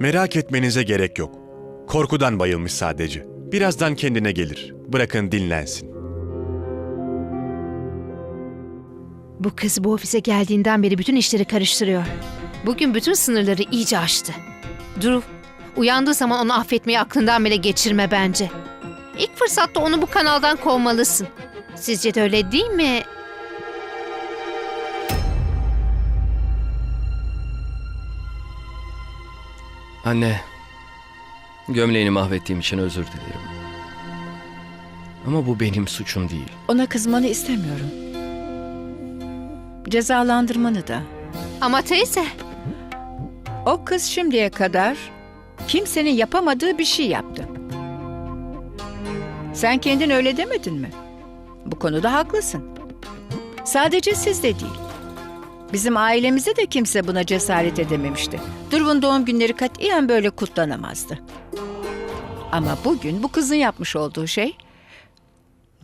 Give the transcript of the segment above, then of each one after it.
Merak etmenize gerek yok. Korkudan bayılmış sadece. Birazdan kendine gelir. Bırakın dinlensin. Bu kız bu ofise geldiğinden beri bütün işleri karıştırıyor. Bugün bütün sınırları iyice aştı. Drew, uyandığı zaman onu affetmeyi aklından bile geçirme bence. İlk fırsatta onu bu kanaldan kovmalısın. Sizce de öyle değil mi? Anne, gömleğini mahvettiğim için özür dilerim. Ama bu benim suçum değil. Ona kızmanı istemiyorum. Cezalandırmanı da. Ama teyze, O kız şimdiye kadar kimsenin yapamadığı bir şey yaptı. Sen kendin öyle demedin mi? Bu konuda haklısın. Sadece siz de değil. Bizim ailemize de kimse buna cesaret edememişti. Durvun doğum günleri katiyen böyle kutlanamazdı. Ama bugün bu kızın yapmış olduğu şey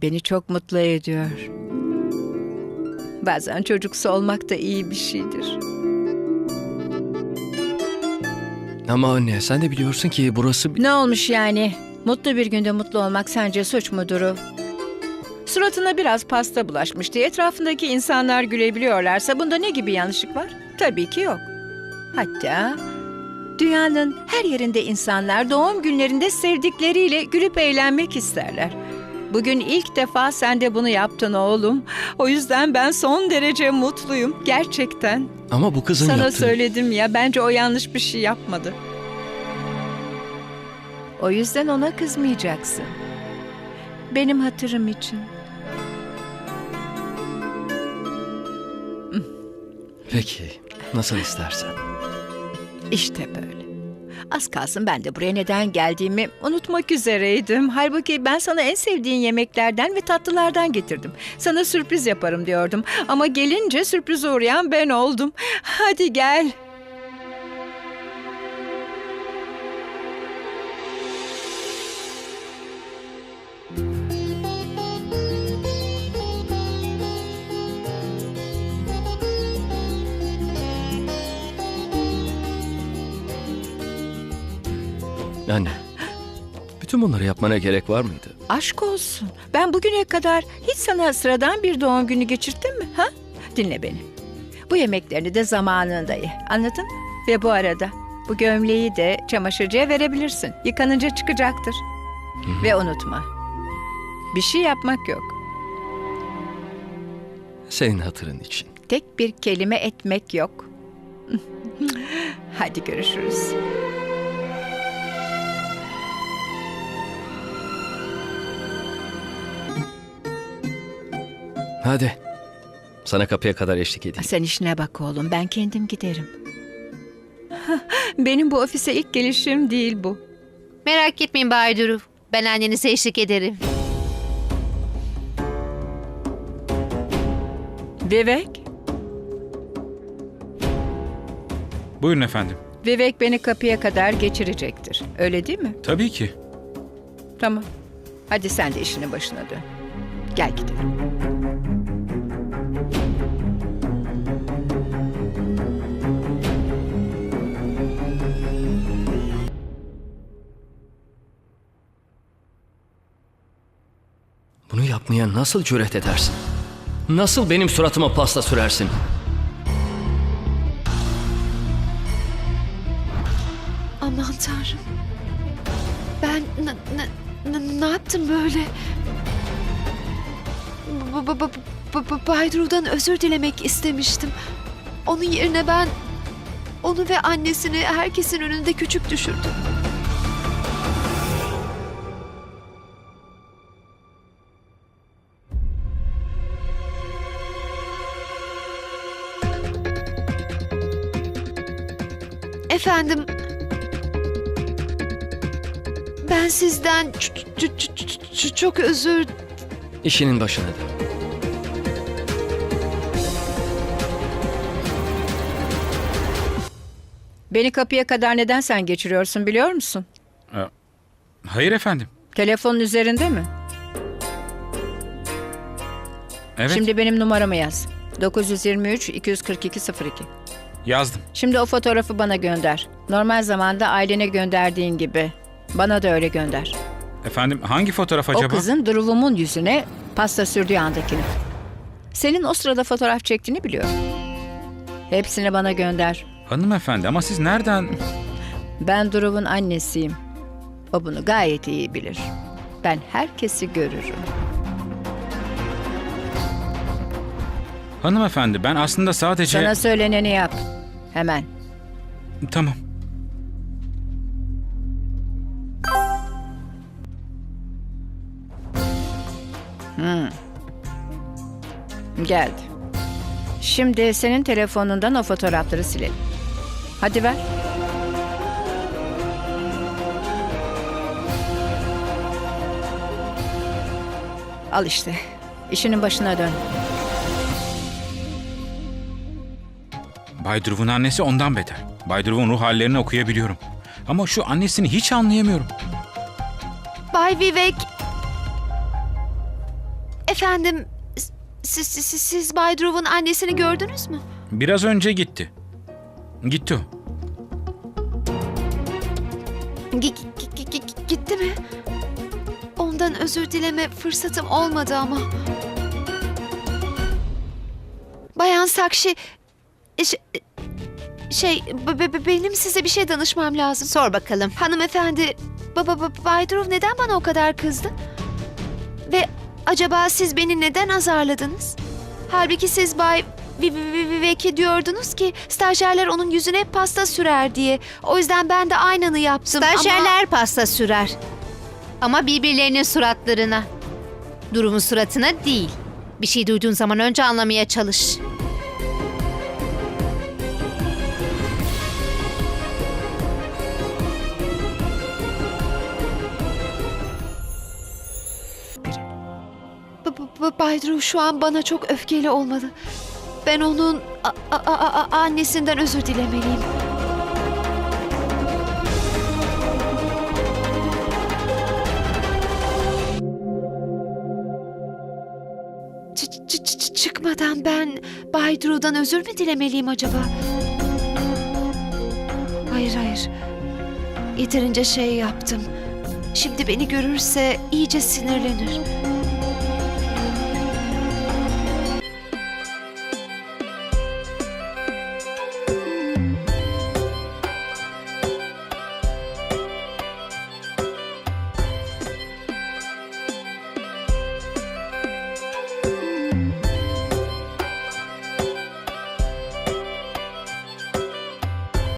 beni çok mutlu ediyor. Bazen çocuksu olmak da iyi bir şeydir. Ama anne sen de biliyorsun ki burası. Ne olmuş yani? Mutlu bir günde mutlu olmak sence suç mudur? Suratına biraz pasta bulaşmış diye etrafındaki insanlar gülebiliyorlarsa bunda ne gibi yanlışlık var? Tabii ki yok. Hatta dünyanın her yerinde insanlar doğum günlerinde sevdikleriyle gülüp eğlenmek isterler. Bugün ilk defa sen de bunu yaptın oğlum. O yüzden ben son derece mutluyum. Gerçekten. Ama bu kızın Sana yaptığı... söyledim ya bence o yanlış bir şey yapmadı. O yüzden ona kızmayacaksın. Benim hatırım için. Peki, nasıl istersen. İşte böyle. Az kalsın ben de buraya neden geldiğimi unutmak üzereydim. Halbuki ben sana en sevdiğin yemeklerden ve tatlılardan getirdim. Sana sürpriz yaparım diyordum. Ama gelince sürprize uğrayan ben oldum. Hadi gel. Anne, bütün bunları yapmana gerek var mıydı? Aşk olsun. Ben bugüne kadar hiç sana sıradan bir doğum günü geçirttim mi? Ha? Dinle beni. Bu yemeklerini de zamanında ye. Anladın? Ve bu arada bu gömleği de çamaşırcıya verebilirsin. Yıkanınca çıkacaktır. Ve unutma. Bir şey yapmak yok. Senin hatırın için. Tek bir kelime etmek yok. Hadi görüşürüz. Hadi. Sana kapıya kadar eşlik edeyim. Sen işine bak oğlum. Ben kendim giderim. Benim bu ofise ilk gelişim değil bu. merak etmeyin Bay Drew. Ben annenize eşlik ederim. Vivek, Buyurun efendim. Vivek beni kapıya kadar geçirecektir. Öyle değil mi? Tabii ki. Tamam. Hadi sen de işinin başına dön. Gel gidelim. Yapmaya nasıl cüret edersin? Nasıl benim suratıma pasta sürersin? Aman tanrım. Ben n- n- n- ne yaptım böyle? B- b- b- b- b- Bay Drew'dan özür dilemek istemiştim. Onun yerine ben onu ve annesini herkesin önünde küçük düşürdüm. Efendim, ben sizden çok özür İşinin başına dön. Beni kapıya kadar neden sen geçiriyorsun biliyor musun? Hayır efendim. Telefonun üzerinde mi? Evet. Şimdi benim numaramı yaz. 923 242 02. Yazdım. Şimdi o fotoğrafı bana gönder. Normal zamanda ailene gönderdiğin gibi. Bana da öyle gönder. Efendim hangi fotoğraf acaba? O kızın Duruv'umun yüzüne pasta sürdüğü andakini. Senin o sırada fotoğraf çektiğini biliyorum. Hepsini bana gönder. Hanımefendi ama siz nereden... Ben Duruv'un annesiyim. O bunu gayet iyi bilir. Ben herkesi görürüm. Hanımefendi ben aslında sadece... Sana söyleneni yap. Hemen. Tamam. Geldi. Şimdi senin telefonundan o fotoğrafları silelim. Hadi ver. Al işte. İşinin başına dön. Bay Duruv'un annesi ondan beter. Bay Duruv'un ruh hallerini okuyabiliyorum. Ama şu annesini hiç anlayamıyorum. Bay Vivek. Efendim, siz, siz, siz Bay Dhruv'un annesini gördünüz mü? Biraz önce gitti. Gitti o. Gi- gi- gi- gitti mi? Ondan özür dileme fırsatım olmadı ama. Bayan Sakşi, şey, b- benim size bir şey danışmam lazım. Sor bakalım. Hanımefendi, baba ba- Bay neden bana o kadar kızdı? Ve acaba siz beni neden azarladınız? Halbuki siz Bay Vi- Vi- Vi- Vivek'e diyordunuz ki stajyerler onun yüzüne pasta sürer diye. O yüzden ben de aynını yaptım Stajyerler pasta sürer. Ama birbirlerinin suratlarına. Durumun suratına değil. Bir şey duyduğun zaman önce anlamaya çalış. Bay Drew şu an bana çok öfkeli olmalı. Ben onun annesinden özür dilemeliyim. Çıkmadan ben Bay özür mü dilemeliyim acaba? Hayır hayır. Yeterince şey yaptım. Şimdi beni görürse iyice sinirlenir.